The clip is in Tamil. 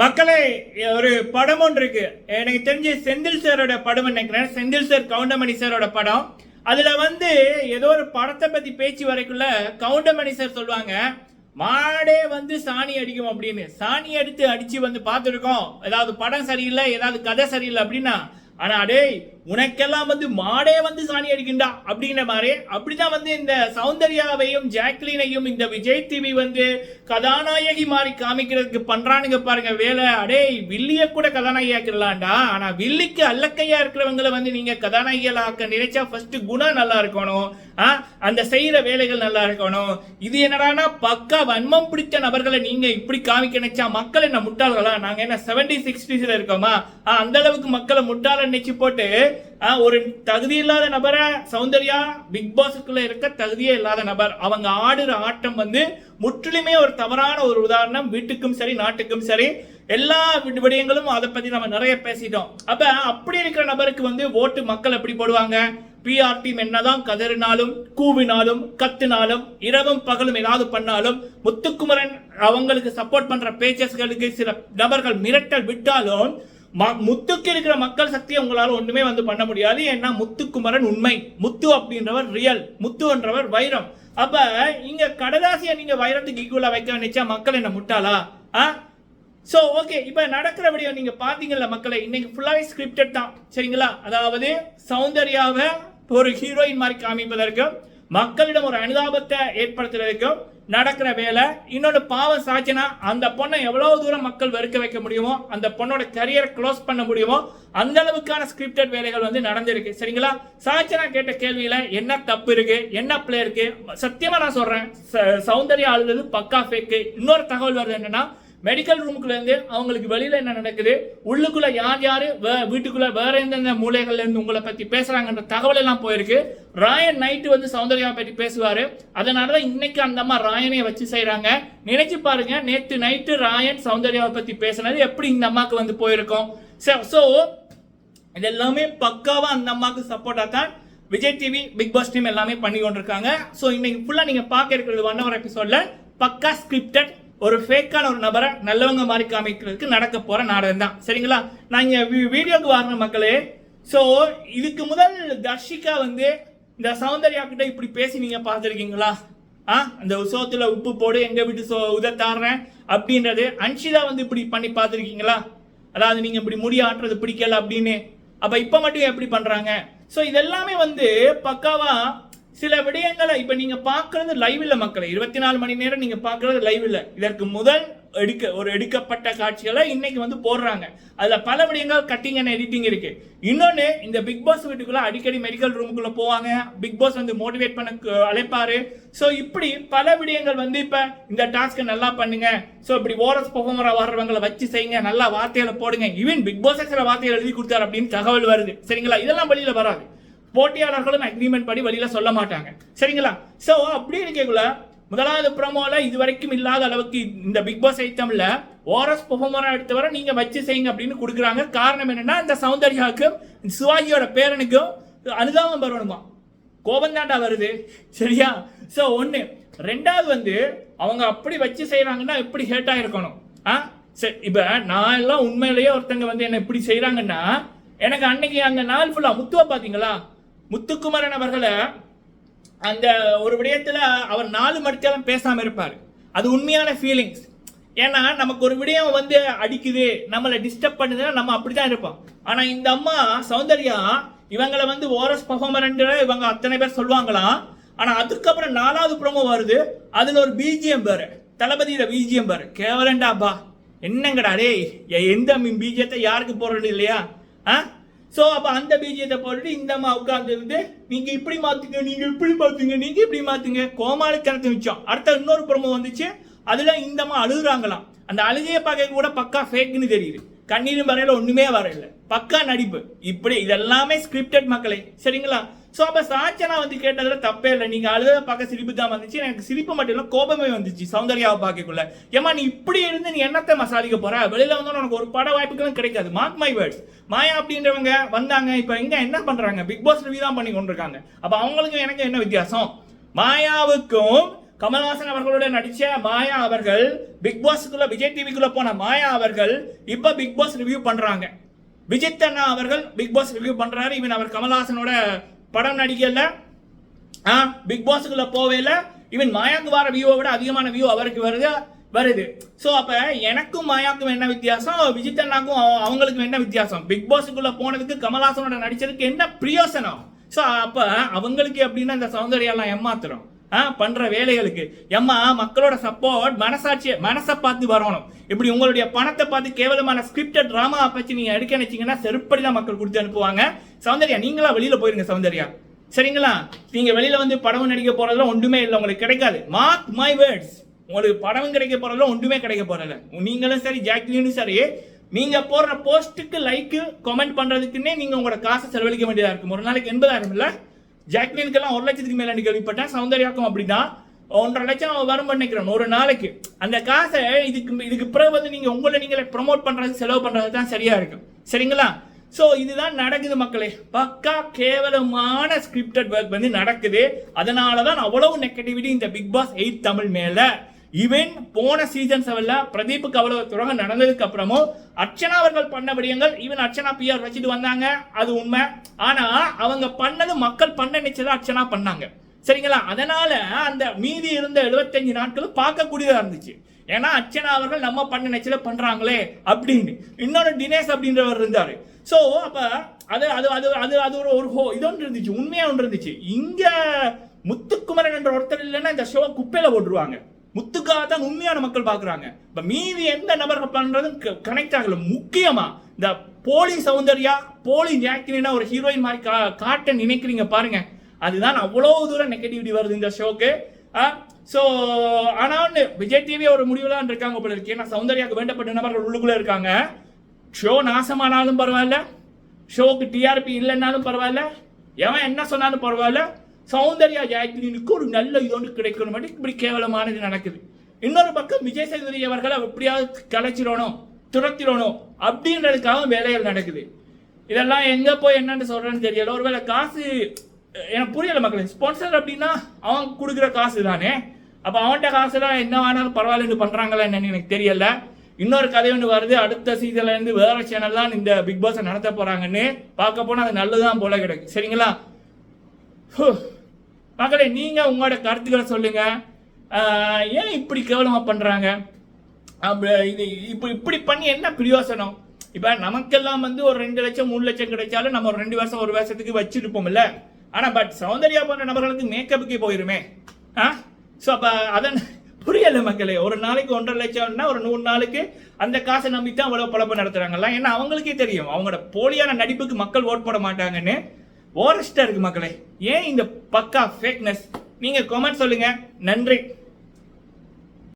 மக்களே ஒரு படம் ஒன்று இருக்கு எனக்கு தெரிஞ்சு செந்தில் சாரோட படம் நினைக்கிறேன். செந்தில் சார் கவுண்டமணி சாரோட படம். அதுல வந்து ஏதோ ஒரு படத்தை பத்தி பேச்சு வரைக்குள்ள கவுண்டமணி சார் சொல்லுவாங்க மாடே வந்து சாணி அடிக்கும் அப்படின்னு. சாணி அடித்து அடிச்சு வந்து பார்த்துருக்கோம். ஏதாவது படம் சரியில்லை ஏதாவது கதை சரியில்லை அப்படின்னா. ஆனா டேய் உனக்கெல்லாம் வந்து மாடே வந்து சாணி அடிக்கின்றா அப்படிங்கிற மாதிரி. அப்படிதான் வந்து இந்த சௌந்தர்யாவையும் ஜாக்லினையும் இந்த விஜய் டிவி வந்து கதாநாயகி மாதிரி காமிக்கிறதுக்கு பண்றானுங்க பாருங்க. வேலை அடேய் வில்லிய கூட கதாநாயகி ஆக்கிடலாம்டா ஆனா வில்லிக்கு அல்லக்கையா இருக்கிறவங்கள வந்து நீங்க கதாநாயகிகள் ஆக்க நினைச்சா ஃபர்ஸ்ட் குணம் நல்லா இருக்கணும். ஆ, அந்த செய்யற வேலைகள் நல்லா இருக்கணும். இது என்னடானா பக்கா வன்மம் பிடித்த நபர்களை நீங்க இப்படி காமிக்க நினைச்சா மக்கள் என்ன முட்டாள்களா? நாங்க என்ன செவன்டி சிக்ஸ்டிஸ்ல இருக்கோமா? அந்த அளவுக்கு மக்களை முட்டாள நினைச்சு போட்டு ஒரு தகுதி இல்லாத நபரை சௌந்தர்யா பிக் பாஸுக்குள்ள இருக்க தகுதியே இல்லாத நபர். அவங்க ஆடுற ஆட்டம் வந்து முற்றிலுமே ஒரு தவறான ஒரு உதாரணம். வீட்டுக்கும் சரி நாட்டுக்கும் சரி எல்லா விடயங்களும் அதை பத்தி நம்ம நிறைய பேசிட்டோம். அப்ப அப்படி இருக்கிற நபருக்கு வந்து ஓட்டு மக்கள் எப்படி போடுவாங்க? பிஆர் டீம் என்னதான் கதறினாலும் கூவினாலும் கத்தினாலும் இரவும் பகலும் ஏதாவது பண்ணாலும் முத்துக்குமரன் அவங்களுக்கு சப்போர்ட் பண்ற பேச்சஸ்களுக்கு சில நபர்கள் மிரட்டல் விட்டாலும் முத்துக்கு இருக்கிற மக்கள் சக்தியை உங்களால் ஒண்ணுமே வந்து பண்ண முடியாது. ஏன்னா முத்துக்குமரன் உண்மை. முத்து அப்படின்றவர் ரியல் முத்துன்றவர் வைரம். அப்ப இங்க கடதாசியை நீங்க வைரத்துக்கு ஈக்குவலா வைக்க நினைச்சா மக்கள் என்ன முட்டாளா? ஆ? ஸோ ஓகே இப்போ நடக்கிற வீடியோ நீங்கள் பார்த்தீங்கல்ல மக்களை இன்னைக்கு ஃபுல்லாகவே ஸ்கிரிப்டட் தான். சரிங்களா? அதாவது சௌந்தர்யாவை ஒரு ஹீரோயின் மாதிரி காமிப்பதற்கு மக்களிடம் ஒரு அனுதாபத்தை ஏற்படுத்துறதுக்கும் நடக்கிற வேலை இன்னொன்று பாவம் சாட்சினா அந்த பொண்ணை எவ்வளவு தூரம் மக்கள் வெறுக்க வைக்க முடியுமோ அந்த பொண்ணோட கரியரை க்ளோஸ் பண்ண முடியுமோ அந்த அளவுக்கான ஸ்கிரிப்டட் வேலைகள் வந்து நடந்திருக்கு. சரிங்களா? சாச்சனா கேட்ட கேள்வியில் என்ன தப்பு இருக்கு என்ன பிளே இருக்கு? சத்தியமாக நான் சொல்கிறேன் ச- சௌந்தர்யா அழுது பக்கா ஃபேக்கு இன்னொரு தகவல் வருது என்னன்னா மெடிக்கல் ரூமுக்குள்ளேருந்து அவங்களுக்கு வெளியில் என்ன நடக்குது? உள்ளுக்குள்ளே யார் யார்? வே- வீட்டுக்குள்ளே வேற எந்தெந்த மூலைகள்லேருந்து உங்களை பற்றி பேசுகிறாங்கன்ற தகவல் எல்லாம் போயிருக்கு. ராயன் நைட்டு வந்து சௌந்தர்யாவை பேசுவார். அதனால தான் இன்னைக்கு அந்த அம்மா ராயனை வச்சு செய்கிறாங்க நினைச்சு பாருங்க நேற்று நைட்டு ராயன் சௌந்தர்யாவை பற்றி பேசுனது எப்படி இந்த அம்மாவுக்கு வந்து போயிருக்கும். ஸோ இது எல்லாமே பக்காவாக அந்த அம்மாவுக்கு சப்போர்ட்டாக தான் Vijay TV Bigg Boss team எல்லாமே பண்ணி கொண்டிருக்காங்க. ஸோ இன்னைக்கு ஃபுல்லாக நீங்கள் பார்க்க இருக்கிறது ஒன் ஹவர் எபிசோட்ல பக்கா ஸ்கிரிப்டட் ஒரு ஃபேக்கான ஒரு நபரை நல்லவங்க மாதிரி காமிக்கிறதுக்கு நடக்க போகிற நாடகம் தான். சரிங்களா? நான் இங்கே வீ- வீடியோக்கு வாங்கின மக்களே. ஸோ இதுக்கு முதல் தர்ஷிகா வந்து இந்த சௌந்தர்யா கிட்ட இப்படி பேசி நீங்கள் பார்த்துருக்கீங்களா? ஆ? அந்த சோத்தில் உப்பு போடு எங்கள் வீட்டு சோ உத தாடுறேன் அப்படின்றது அன்ஷிதா வந்து இப்படி பண்ணி பார்த்துருக்கீங்களா? அதாவது நீங்கள் இப்படி முடி ஆட்டுறது பிடிக்கல அப்படின்னு. அப்போ இப்போ மட்டும் எப்படி பண்ணுறாங்க ஸோ இதெல்லாமே வந்து பக்காவாக சில விடயங்களை இப்போ நீங்க பார்க்குறது லைவ் இல்ல மக்களை. இருபத்தி நாலு மணி நேரம் நீங்க பார்க்குறது லைவ் இல்ல. இதற்கு முதல் எடுக்க ஒரு எடுக்கப்பட்ட காட்சிகளை இன்னைக்கு வந்து போடுறாங்க. அதுல பல விடயங்கள் கட்டிங் அண்ட் எடிட்டிங் இருக்கு. இன்னொன்னு இந்த பிக் பாஸ் வீட்டுக்குள்ள அடிக்கடி மெடிக்கல் ரூமுக்குள்ள போவாங்க. பிக் பாஸ் வந்து மோட்டிவேட் பண்ண அழைப்பாரு. ஸோ இப்படி பல விடயங்கள் வந்து இப்ப இந்த டாஸ்க்கை நல்லா பண்ணுங்க. ஸோ இப்படி ஓரஸ் பெர்ஃபார்மரா வர்றவங்களை வச்சு செய்யுங்க. நல்லா வார்த்தையில போடுங்க. ஈவன் பிக் பாஸ் சில வார்த்தைகள் எழுதி கொடுத்தாரு அப்படின்னு தகவல் வருது. சரிங்களா? இதெல்லாம் வெளியில வராது. போட்டியாளர்களும் அக்ரிமெண்ட் படி வெளியில சொல்ல மாட்டாங்க. சரிங்களா? ஸோ அப்படி இருக்கக்குள்ள முதலாவது ப்ரமோவில் இது வரைக்கும் இல்லாத அளவுக்கு இந்த பிக் பாஸ் ஐட்டமில் ஓரஸ் பெர்ஃபார்மரா எடுத்தவரை நீங்கள் வச்சு செய்யுங்க அப்படின்னு கொடுக்குறாங்க. காரணம் என்னென்னா இந்த சௌந்தர்யாவுக்கும் சிவாஜியோட பேரனுக்கும் அனுதாபம் வரணுமா? கோபம் தாண்டா வருது. சரியா? ஸோ ஒன்று ரெண்டாவது வந்து அவங்க அப்படி வச்சு செய்கிறாங்கன்னா எப்படி ஹேட்டாக இருக்கணும் ஆ? சரி இப்போ நான் எல்லாம் உண்மையிலேயே ஒருத்தங்க வந்து என்னை இப்படி செய்கிறாங்கன்னா எனக்கு அன்னைக்கு அந்த நாள் ஃபுல்லாக முத்துவ பார்த்தீங்களா? முத்துக்குமரன் அவர்களை அந்த ஒரு விடயத்தில் அவர் நாலு மணிக்கெல்லாம் பேசாமல் இருப்பார். அது உண்மையான ஃபீலிங்ஸ் ஏன்னா நமக்கு ஒரு விடயம் வந்து அடிக்குது நம்மளை டிஸ்டர்ப் பண்ணுதுன்னா நம்ம அப்படி தான் இருப்போம். ஆனால் இந்த அம்மா சௌந்தர்யா இவங்களை வந்து ஓரஸ் பர்ஃபார்மர் இவங்க அத்தனை பேர் சொல்லுவாங்களாம். ஆனால் அதுக்கப்புறம் நாலாவது ப்ரோமோ வருது. அதில் ஒரு பிஜிஎம் பேர். தளபதியில் பிஜிஎம் பேர். கேவலண்டாப்பா என்னங்கடா டேய் எந்த பிஜியத்தை யாருக்கு போடுறது இல்லையா? ஆ? ஸோ அப்போ அந்த பீஜத்தை போட்டுட்டு இந்த அம்மா உட்கார்ந்து இருந்து இப்படி மாற்றுங்க நீங்கள் இப்படி மாற்றுங்க நீங்கள் இப்படி மாற்றுங்க கோமாளி கிணத்து மிச்சம். அடுத்த இன்னொரு புறமோ வந்துச்சு. அதில் இந்த அம்மா அழுகுறாங்களாம். அந்த அழுகைய பார்க்க கூட பக்கா ஃபேக்குன்னு தெரியுது. கண்ணீரும் வரையில ஒன்றுமே வரையில. பக்கா நடிப்பு. இப்படி இதெல்லாமே ஸ்கிரிப்டட் மக்களே. சரிங்களா? ஸோ அப்போ சாச்சனா வந்து கேட்டதுல தப்பே இல்லை. நீங்கள் அழுத பார்க்க சிரிப்பு தான் வந்துச்சு. எனக்கு சிரிப்பு மட்டும் இல்லை கோபமே வந்துச்சு சௌந்தர்யாவை பார்க்கக்குள்ள. ஏமா நீ இப்படி இருந்து நீ என்னத்தை மசாதிக்க போற? வெளியில வந்து உனக்கு ஒரு பட வாய்ப்புகளும் கிடைக்காது. மார்க் மை வேர்ட்ஸ் மாயா அப்படின்றவங்க வந்தாங்க. இப்போ எங்க என்ன பண்றாங்க? பிக் பாஸ் ரிவ்யூ தான் பண்ணி கொண்டிருக்காங்க. அப்போ அவங்களுக்கும் எனக்கு என்ன வித்தியாசம்? மாயாவுக்கும் கமல்ஹாசன் அவர்களோட நடிச்ச மாயா அவர்கள் பிக் பாஸ்க்குள்ள விஜய் டிவிக்குள்ள போன மாயா அவர்கள் இப்ப பிக் பாஸ் ரிவ்யூ பண்றாங்க. விஜித் அண்ணா அவர்கள் பிக் பாஸ் ரிவ்யூ பண்றாரு. இவன் அவர் கமல்ஹாசனோட படம் நடிக்கல. ஆ பிக் பாஸுக்குள்ள போவேல. ஈவன் மாயாக்கு வர வியூவை விட அதிகமான வியூ அவருக்கு வருது வருது. ஸோ அப்ப எனக்கும் மாயாக்கும் என்ன வித்தியாசம்? விஜித் அண்ணாக்கும் அவங்களுக்கும் என்ன வித்தியாசம்? பிக் பாஸுக்குள்ள போனதுக்கு கமல்ஹாசனோட நடிச்சதுக்கு என்ன பிரயோசனம்? ஸோ அப்ப அவங்களுக்கு எப்படின்னா இந்த சௌந்தர்யெல்லாம் ஏமாத்துறோம். பண்ற வேலைகளுக்கு. எம்மா மக்களோட சப்போர்ட் மனசாட்சியை மனசை பார்த்து வரணும். இப்படி உங்களுடைய பணத்தை பார்த்து கேவலமான ஸ்கிரிப்டட் ட்ராமா பற்றி நீங்க எடுக்க நினைச்சீங்கன்னா செருப்படி தான் மக்கள் கொடுத்து அனுப்புவாங்க. சௌந்தர்யா நீங்களா வெளியில போயிருங்க சௌந்தர்யா. சரிங்களா? நீங்க வெளியில வந்து படம் நடிக்க போறதுல ஒன்றுமே இல்லை உங்களுக்கு கிடைக்காது. மார்க் மை வேர்ட்ஸ் உங்களுக்கு படம் கிடைக்க போறதுல ஒன்றுமே கிடைக்க போறதில்ல. நீங்களும் சரி ஜாக்லினும் சரி நீங்க போடுற போஸ்ட்டுக்கு லைக்கு கமெண்ட் பண்றதுக்குன்னே நீங்க உங்களோட காசை செலவழிக்க வேண்டியதா இருக்கும். ஒரு நாளைக்கு எண்பதாயிரம் இல்லை? ஜாக்லினுக்கெல்லாம் ஒரு லட்சத்துக்கு மேலே கேள்விப்பட்டேன் சௌந்தர்யாக்கும் அப்படிதான். ஒன்றரை லட்சம் வரும் நினைக்கிறேன். ஒரு நாளைக்கு. அந்த காசை இதுக்கு இதுக்கு பிறகு வந்து நீங்கள் உங்களை நீங்களே ப்ரொமோட் பண்ணுறது செலவு பண்ணுறது தான் சரியாக இருக்கும். சரிங்களா? ஸோ இதுதான் நடக்குது மக்களே. பக்கா கேவலமான ஸ்கிரிப்டட் ஒர்க் வந்து நடக்குது. அதனால தான் அவ்வளவு நெகட்டிவிட்டி இந்த பிக் பாஸ் எயிட் தமிழ் மேலே. ஈவன் போன சீசன் செவன்ல பிரதீப்புக்கு அவ்வளவு துரோகம் நடந்ததுக்கு அப்புறமும் அர்ச்சனா அவர்கள் பண்ண விடயங்கள் ஈவன் அர்ச்சனா பிஆர் வச்சுட்டு வந்தாங்க அது உண்மை. ஆனா அவங்க பண்ணது மக்கள் பண்ண நினைச்சதை அர்ச்சனா பண்ணாங்க. சரிங்களா? அதனால அந்த மீதி இருந்த 75 நாட்களும் பார்க்கக்கூடியதாக இருந்துச்சு. ஏன்னா அர்ச்சனா அவர்கள் நம்ம பண்ண நினைச்சத பண்றாங்களே அப்படின்னு. இன்னொரு தினேஷ் அப்படின்றவர் இருந்தாரு. ஸோ அப்போ அது அது அது அது அது ஒரு ஒரு ஹோ இது ஒன்று இருந்துச்சு உண்மையாக ஒன்று இருந்துச்சு. இங்கே முத்துக்குமரன் என்ற ஒருத்தர் இல்லைன்னா இந்த ஷோ குப்பையில் போட்டுருவாங்க. முத்துக்காக தான் உண்மையான மக்கள் பார்க்குறாங்க. இப்போ மீதி எந்த நபர்கள் பண்ணுறதும் கனெக்ட் ஆகல. முக்கியமாக இந்த போலி சௌந்தர்யா போலி ஜாக்கினா ஒரு ஹீரோயின் மாதிரி கா- காட்ட நினைக்கிறீங்க பாருங்க. அதுதான் அவ்வளோ தூரம் நெகட்டிவிட்டி வருது இந்த ஷோக்கு ஸோ ஆனால் ஒண்ணு, விஜய் டிவி ஒரு முடிவுல இருக்காங்க போல இருக்கு. ஏன்னா சௌந்தர்யாக்கு வேண்டப்பட்ட நபர்கள் உள்ளுக்குள்ளே இருக்காங்க. ஷோ நாசமானாலும் பரவாயில்ல. ஷோக்கு டிஆர்பி இல்லைன்னாலும் பரவாயில்ல. எவன் என்ன சொன்னாலும் பரவாயில்ல. சௌந்தர்யா ஜாக்லினுக்கு ஒரு நல்ல இது ஒன்று கிடைக்கணும் மட்டும் இப்படி கேவலமானது நடக்குது. இன்னொரு பக்கம் விஜய் சேதுபதி அவர்களை எப்படியாவது கலைச்சிடணும் துரத்திடணும் அப்படின்றதுக்காக வேலைகள் நடக்குது. இதெல்லாம் எங்கே போய் என்னன்னு சொல்கிறேன்னு தெரியல. ஒருவேளை காசு எனக்கு புரியல மக்களே ஸ்பான்சர் அப்படின்னா அவன் கொடுக்குற காசு தானே அப்போ அவன்கிட்ட காசுலாம் என்ன வேணாலும் பரவாயில்லன்னு பண்ணுறாங்களா என்னன்னு எனக்கு தெரியல. இன்னொரு கதை ஒன்று வருது. அடுத்த சீசன்லேருந்து இருந்து சேனல்லாம் இந்த பிக் பாஸை நடத்த போகிறாங்கன்னு பார்க்க போனால் அது நல்லதுதான் போல கிடைக்கும் சரிங்களா? மகளே நீங்கள் உங்களோட கருத்துக்களை சொல்லுங்கள் ஏன் இப்படி கேவலமாக பண்ணுறாங்க இது இப்போ இப்படி பண்ணி என்ன பிரயோசனம்? இப்போ நமக்கெல்லாம் வந்து ஒரு ரெண்டு லட்சம் மூணு லட்சம் கிடைச்சாலும் நம்ம ஒரு ரெண்டு வருஷம் ஒரு வருஷத்துக்கு வச்சுருப்போம்ல. ஆனால் பட் சௌந்தர்யா போன்ற நபர்களுக்கு மேக்கப்புக்கே போயிருமே. ஆ? ஸோ அப்போ அதன் புரியல மக்களே ஒரு நாளைக்கு ஒன்றரை லட்சம்னா ஒரு நூறு நாளுக்கு அந்த காசை நம்பி தான் அவ்வளோ பழப்பு நடத்துறாங்கல்ல ஏன்னா அவங்களுக்கே தெரியும். அவங்களோட போலியான நடிப்புக்கு மக்கள் ஓட் போட மாட்டாங்கன்னு. ஓரஸ்டாக இருக்கு மக்களே. ஏன் இந்த பக்கா ஃபேக்னஸ் நீங்கள் கமெண்ட் சொல்லுங்கள் நன்றி.